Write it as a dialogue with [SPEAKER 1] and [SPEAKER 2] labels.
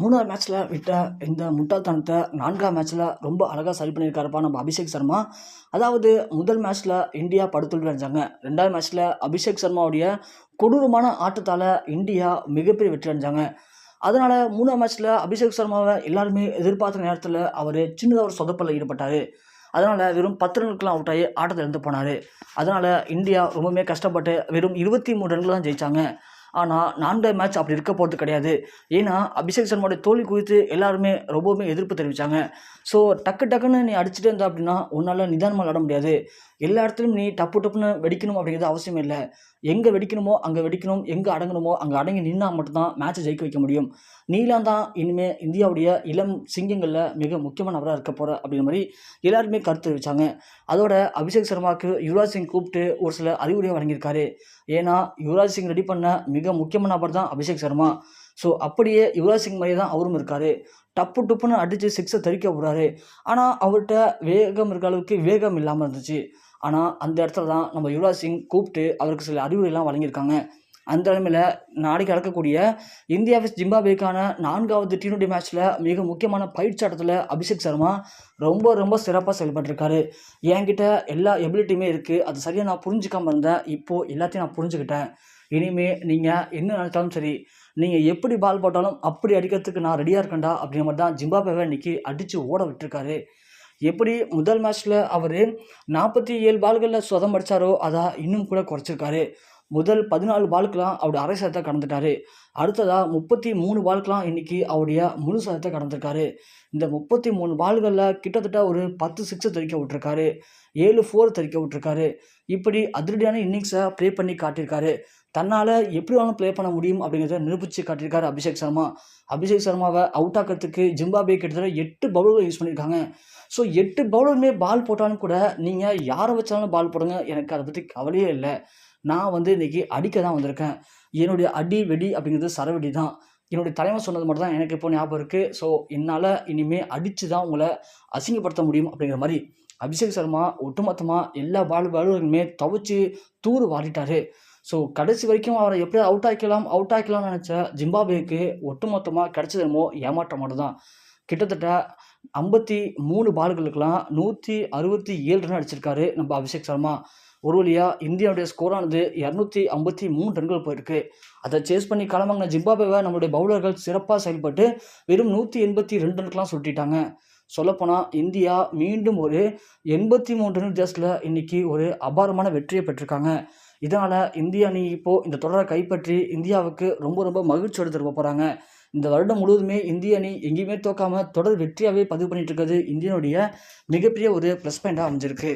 [SPEAKER 1] மூணாவது மேட்ச்சில் விட்ட இந்த முட்டாள்தனத்தை நான்காம் மேட்ச்சில் ரொம்ப அழகாக சரி பண்ணியிருக்காருப்பா நம்ம அபிஷேக் சர்மா. அதாவது முதல் மேட்ச்சில் இந்தியா படுத்துட்டு அடைஞ்சாங்க ரெண்டாவது மேட்ச்சில் அபிஷேக் சர்மாவுடைய கொடூரமான ஆட்டத்தால் இந்தியா மிகப்பெரிய வெற்றி அடைஞ்சாங்க. அதனால் மூணாம் மேட்ச்சில் அபிஷேக் சர்மாவை எல்லாருமே எதிர்பார்த்த நேரத்தில் அவர் சின்னதாக ஒரு சொதப்பில் ஈடுபட்டார். அதனால் வெறும் பத்து ரன்னுக்குலாம் அவுட் ஆகி ஆட்டத்தில் இருந்து போனார். அதனால் இந்தியா ரொம்பவுமே கஷ்டப்பட்டு வெறும் இருபத்தி மூணு ரன்கள் தான் ஜெயித்தாங்க ஆனால் நான்காவது மேட்ச் அப்படி இருக்க போகிறது கிடையாது. ஏன்னா அபிஷேக் சர்மாவுடைய தோல்வி குறித்து எல்லாருமே ரொம்பவுமே எதிர்ப்பு தெரிவித்தாங்க ஸோ டக்கு டக்குன்னு நீ அடிச்சுட்டு இருந்தா அப்படின்னா உன்னால் நிதானமாக விளாட முடியாது. எல்லா இடத்துலையும் நீ டப்பு டப்புன்னு வெடிக்கணும் அப்படிங்கிறது அவசியம் இல்லை. எங்கே வெடிக்கணுமோ அங்கே வெடிக்கணும் எங்கே அடங்கணுமோ அங்கே அடங்கி நின்னால் மட்டும்தான் மேட்ச்சை ஜெயிக்க வைக்க முடியும். நீலாம் தான் இனிமேல் இந்தியாவுடைய இளம் சிங்கங்களில் மிக முக்கியமானவராக இருக்க போகிற அப்படிங்கிற மாதிரி எல்லாருமே கருத்து தெரிவித்தாங்க அதோட அபிஷேக் சர்மாவுக்கு யுவராஜ் சிங் கூப்பிட்டு ஒரு சில அறிவுரையை வழங்கியிருக்காரு. ஏன்னா யுவராஜ் சிங் ரெடி பண்ண மிக முக்கியமான நபர் தான் அபிஷேக் சர்மா. ஸோ அப்படியே யுவராஜ் சிங் மாதிரியே தான் அவரும் இருக்கார். டப்பு டப்புன்னு அடித்து சிக்ஸை தெறிக்க விடுறாரு ஆனால் அவர்கிட்ட வேகம் இருக்க அளவுக்கு வேகம் இல்லாமல் இருந்துச்சு. ஆனால் அந்த இடத்துல தான் நம்ம யுவராஜ் சிங் கூப்பிட்டு அவருக்கு சில அறிவுரைலாம் வழங்கியிருக்காங்க. அந்த நிலைமையில் நாளைக்கு நடக்கக்கூடிய இந்தியா விஸ் ஜிம்பாபேக்கான நான்காவது டி டுவெண்ட்டி மேட்ச்சில் மிக முக்கியமான பயிற்சி ஆட்டத்தில் அபிஷேக் சர்மா ரொம்ப ரொம்ப சிறப்பாக செயல்பட்டிருக்காரு. என்கிட்ட எல்லா எபிலிட்டியுமே இருக்குது அது சரியாக நான் புரிஞ்சுக்காமல் இருந்தேன். இப்போது எல்லாத்தையும் நான் புரிஞ்சுக்கிட்டேன். இனிமேல் நீங்கள் என்ன நினைச்சாலும் சரி நீங்கள் எப்படி பால் போட்டாலும் அப்படி அடிக்கிறதுக்கு நான் ரெடியாக இருக்கேன்டா அப்படிங்கிற மாதிரி தான் ஜிம்பாபேவை இன்றைக்கி அடித்து ஓட விட்டுருக்காரு. எப்படி முதல் மேட்ச்சில் அவர் நாற்பத்தி ஏழு பால்களில் சொதம் அடித்தாரோ அதை இன்னும் கூட குறைச்சிருக்காரு. முதல் பதினாலு பாலுக்கெலாம் அவருடைய அரை சதத்தை கடந்துட்டார். அடுத்ததாக முப்பத்தி மூணு பாலுக்கெலாம் இன்றைக்கி அவருடைய முழு சதத்தை கடந்திருக்காரு. இந்த முப்பத்தி மூணு பால்களில் கிட்டத்தட்ட ஒரு பத்து சிக்ஸை தெரிவிக்க விட்ருக்காரு ஏழு ஃபோர் தெறிக்க விட்ருக்காரு இப்படி அதிரடியான இன்னிங்ஸை ப்ளே பண்ணி காட்டியிருக்காரு. தன்னால் எப்படி வேணாலும் ப்ளே பண்ண முடியும் அப்படிங்கிறத நிரூபித்து காட்டியிருக்காரு அபிஷேக் சர்மா. அபிஷேக் சர்மாவை அவுட் ஆக்கிறதுக்கு ஜிம்பாபே கிட்டத்தட்ட எட்டு பவுலர்கள் யூஸ் பண்ணியிருக்காங்க. ஸோ எட்டு பவுலருமே பால் போட்டாலும் கூட நீங்கள் யாரை வச்சாலும் பால் போடுங்க. எனக்கு அதை பற்றி கவலையே இல்லை. நான் வந்து இன்றைக்கி அடிக்க தான் வந்திருக்கேன். என்னுடைய அடி வெடி அப்படிங்கிறது சரவெடி தான். என்னுடைய தலைமை சொன்னது மட்டும் தான் எனக்கு இப்போ ஞாபகம் இருக்குது ஸோ என்னால் இனிமேல் அடித்து தான் உங்களை அசிங்கப்படுத்த முடியும் அப்படிங்கிற மாதிரி அபிஷேக் சர்மா ஒட்டுமொத்தமாக எல்லா பால் பாலுமே துவச்சி தூர் வாடிட்டார் ஸோ கடைசி வரைக்கும் அவரை எப்படி அவுட் ஆக்கலாம் அவுட் ஆக்கலாம்னு நினச்ச ஜிம்பாபேக்கு ஒட்டுமொத்தமாக கிடைச்சது என்னமோ ஏமாற்றம் மட்டும் தான் கிட்டத்தட்ட ஐம்பத்தி மூணு பால்களுக்கெல்லாம் நூற்றி அறுபத்தி ஏழு ரன் அடிச்சிருக்காரு நம்ம அபிஷேக் சர்மா. ஒரு வழியாக இந்தியாவுடைய ஸ்கோரானது இரநூத்தி ஐம்பத்தி மூணு ரன்கள் போயிருக்கு. அதை சேஸ் பண்ணி களமாங்கின ஜிம்பாபேவை நம்மளுடைய பவுலர்கள் சிறப்பாக செயல்பட்டு வெறும் நூற்றி எண்பத்தி ரெண்டு ரன்கெலாம் சுட்டிட்டாங்க சொல்லப்போனால் இந்தியா மீண்டும் ஒரு எண்பத்தி மூன்று ரன் ஜஸ்டில் இன்றைக்கி ஒரு அபாரமான வெற்றியை பெற்றிருக்காங்க. இதனால் இந்திய அணி இப்போது இந்த தொடரை கைப்பற்றி இந்தியாவுக்கு ரொம்ப ரொம்ப மகிழ்ச்சி எடுத்துகிட்டு போகிறாங்க இந்த வருடம் முழுவதுமே இந்திய அணி எங்கேயுமே தோக்காமல் தொடர் வெற்றியாகவே பதிவு பண்ணிட்டு இருக்கிறது இந்தியனுடைய மிகப்பெரிய ஒரு ப்ளஸ் பாயிண்டாக அமைஞ்சிருக்கு.